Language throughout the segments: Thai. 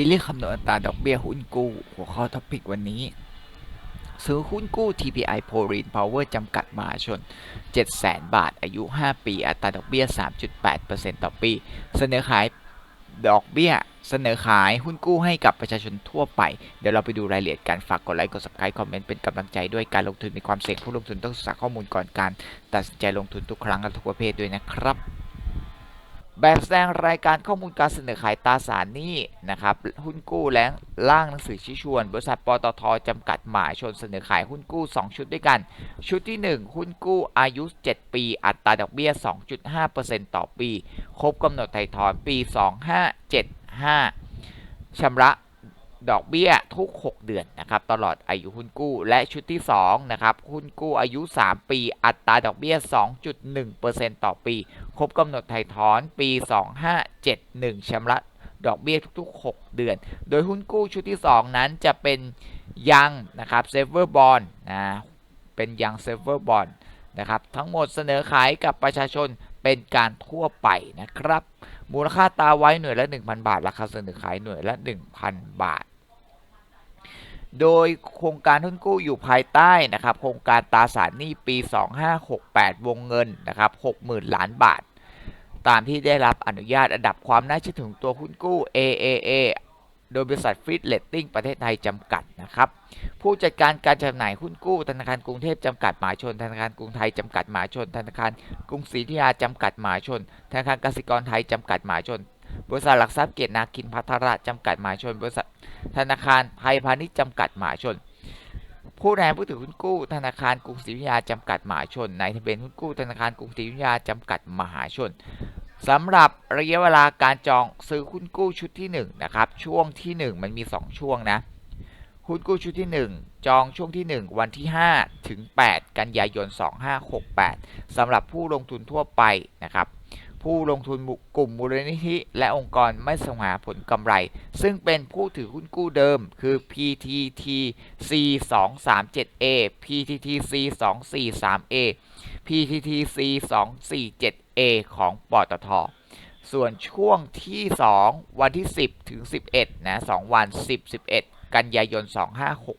ซีรีส์คำนวณอัตราดอกเบี้ยหุ้นกู้ หัวข้อท็อปิกวันนี้ ซื้อหุ้นกู้ TPI p o r i n Power จำกัดมหาชน 700,000 บาท อายุ 5 ปี อัตราดอกเบี้ย 3.8%ต่อปี เสนอขายดอกเบี้ย เสนอขายหุ้นกู้ให้กับประชาชนทั่วไป เดี๋ยวเราไปดูรายละเอียดกันฝากกดไลค์ กด subscribe คอมเมนต์ เป็นกำลังใจด้วยการลงทุนมีความเสี่ยงผู้ลงทุนต้องศึกษาข้อมูลก่อนการ ตัดสินใจลงทุนทุกครั้งและทุกประเภทด้วยนะครับ แบบแสดงรายการข้อมูลการเสนอขายตราสารหนี้นะครับหุ้นกู้และร่างหนังสือชี้ชวน บริษัทปตทจำกัดหมายชนเสนอขายหุ้นกู้ 2 ชุดด้วยกัน ชุดที่ 1 หุ้นกู้อายุ 7 ปี อัตราดอกเบี้ย 2.5%ต่อปี ครบกำหนดไถ่ถอนปี 2575ชำระ ดอกเบี้ยทุก 6 เดือนนะครับตลอดอายุหุ้นกู้ และชุดที่2นะครับหุ้นกู้อายุ 3 ปี อัตราดอกเบี้ย 2.1%ต่อปี ครบกำหนดไถ่ถอนปี 2571ชำระดอกเบี้ยทุกๆ 6 เดือน โดยหุ้นกู้ชุดที่ 2 นั้นจะเป็นยังนะครับเซฟเวอร์บอลนะเป็นยังเซฟเวอร์บอลนะครับทั้งหมดเสนอขายกับประชาชนเป็นการทั่วไปนะครับ มูลค่าตาไว้หน่วยละ 1,000 บาท ราคาเสนอขายหน่วยละ 1,000 บาท โดยโครงการหุ้นกู้อยู่ภายใต้นะครับโครงการตราสารหนี้ปี 2568 วงเงินนะครับ60,000 ล้านบาท ตามที่ได้รับอนุญาตอันดับความน่าเชื่อถือตัวหุ้นกู้ AAA โดยบริษัทฟิตเลตติ้งประเทศไทยจำกัดนะครับผู้จัดการการจำหน่ายหุ้นกู้ธนาคารกรุงเทพจำกัดหมหาชน ธนาคารกรุงไทยจำกัดหมหาชน ธนาคารกรุงศรีธยาจำกัดหมหาชน ธนาคารกสิกรไทยจำกัดหมหาชน บริษัทหลักทรัพย์เกียรตินาคินพัทระจำกัดหมหาชน บริษัทธนาคารไทยพาณิชย์จำกัดหมหาชน ผู้แทนผู้ถือหุ้นกู้ ธนาคารกรุงศรีอยุธยาจำกัดหมหาชนนายทะเบียนหุ้นกู้ธนาคารกรุงศรีอยุธยาจำกัดมหาชนสำหรับระยะเวลาการจองซื้อหุ้นกู้ชุดที่1นะครับช่วงที่ 1 มันมี 2 ช่วงนะหุ้นกู้ชุดที่ 1 จองช่วงที่ 1 วันที่ 5 ถึง 8 กันยายน 2568สำหรับผู้ลงทุนทั่วไปนะครับ ผู้ลงทุนกลุ่มมูลนิธิ และองค์กรไม่สงหาผลกำไร ซึ่งเป็นผู้ถือหุ้นกู้เดิม คือ PTTC 237A PTTC 243A PTTC 247A ของปตท ส่วนช่วงที่ 2 วันที่ 10 ถึง 11 นะ 2 วัน 10 11 กันยายน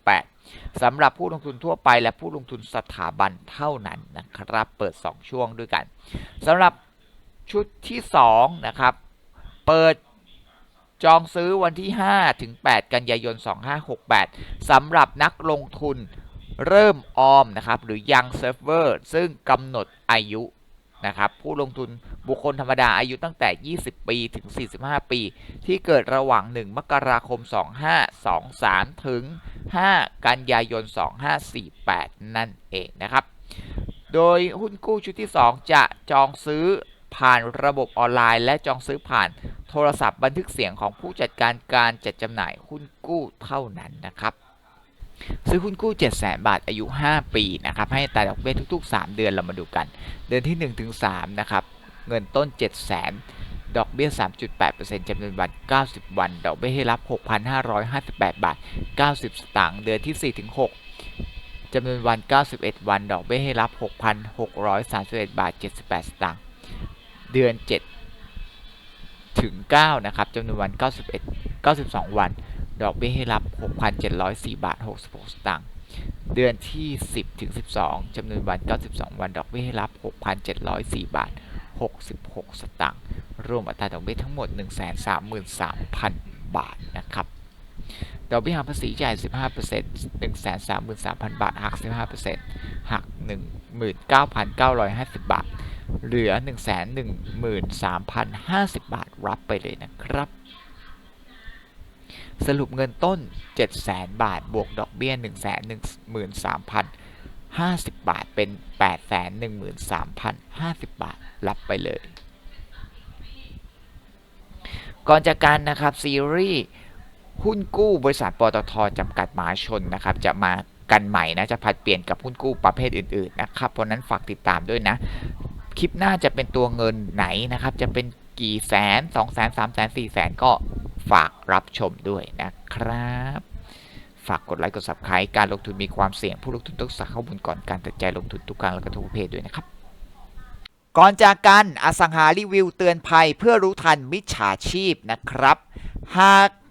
2568 สำหรับผู้ลงทุนทั่วไปและผู้ลงทุนสถาบันเท่านั้นนะครับ เปิด 2 ช่วงด้วยกันสำหรับ ชุดที่ 2 นะครับ เปิดจองซื้อวันที่ 5 ถึง 8 กันยายน 2568 สำหรับนักลงทุนเริ่มออมนะครับ หรือยังเซิร์ฟเวอร์ซึ่งกำหนดอายุนะครับ ผู้ลงทุนบุคคลธรรมดาอายุตั้งแต่ 20 ปี ถึง 45 ปี ที่เกิดระหว่าง 1 มกราคม 2523 ถึง 5 กันยายน 2548 นั่นเองนะครับ โดยหุ้นกู้ชุดที่ 2 จะจองซื้อ ผ่านระบบออนไลน์ และจองซื้อผ่านโทรศัพท์บันทึกเสียงของผู้จัดการการจัดจำหน่ายหุ้นกู้เท่านั้นนะครับซื้อหุ้นกู้ 700,000 บาท อายุ 5 ปีนะครับ ให้อัตราดอกเบี้ยทุก ๆ 3 เดือน เรามาดูกัน เดือนที่1ถึง3นะครับ เงินต้น 7 0 0 0 0ดอกเบี้ย 3.8%จำนวนวัน 90 วัน ดอกเบี้ยให้รับ 6,558 บาท 90 สตางค์ เดือนที่4ถึง6จำนวนวัน 91 วัน ดอกเบี้ยให้รับ 6,631 บาท 78 สตางค์ เดือน 7 ถึง 9 นะครับจำนวนวัน 91 92 วัน ดอกเบี้ยให้รับ 6,704 บาท 66 สตางค์เดือนที่ 10 ถึง 12จำนวนวัน 92 วัน ดอกเบี้ยให้รับ 6,704 บาท 66 สตางค์รวมอัตราดอกเบี้ยทั้งหมด 133,000 บาทนะครับดอกเบี้ยหักภาษีจ่าย 15% 133,000 บาท หัก 15%หัก 19,950 บาท เหลือ 113,050 บาทรับไปเลยนะครับ สรุปเงินต้น 700,000 บาท บวกดอกเบี้ย 113,050 บาท เป็น 813,050 บาท รับไปเลย ก่อนจากกันนะครับ ซีรีส์หุ้นกู้บริษัทปตทจำกัดมหาชนนะครับ จะมากันใหม่นะ จะผัดเปลี่ยนกับหุ้นกู้ประเภทอื่น ๆ นะครับ เพราะนั้นฝากติดตามด้วยนะ คลิปหน้าจะเป็นตัวเงินไหนนะครับ จะเป็นกี่แสนสองแสนสามแสนสี่แสนก็ฝากรับชมด้วยนะครับ ฝากกดไลค์กด subscribe การลงทุนมีความเสี่ยงผู้ลงทุนต้องศึกษาข้อมูลก่อนการตัดใจลงทุนทุกครั้งและก็ทุกประเภทด้วยนะครับ ก่อนจากกันอสังหารีวิวเตือนภัยเพื่อรู้ทันมิจฉาชีพนะครับ หาก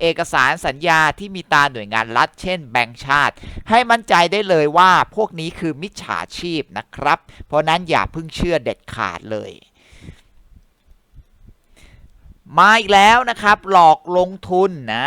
เอกสารสัญญาที่มีตาหน่วยงานรัฐ เช่นแบงก์ชาติ ให้มั่นใจได้เลยว่าพวกนี้คือมิจฉาชีพนะครับ เพราะนั้นอย่าเพิ่งเชื่อเด็ดขาดเลยมาอีกแล้วนะครับ หลอกลงทุนนะ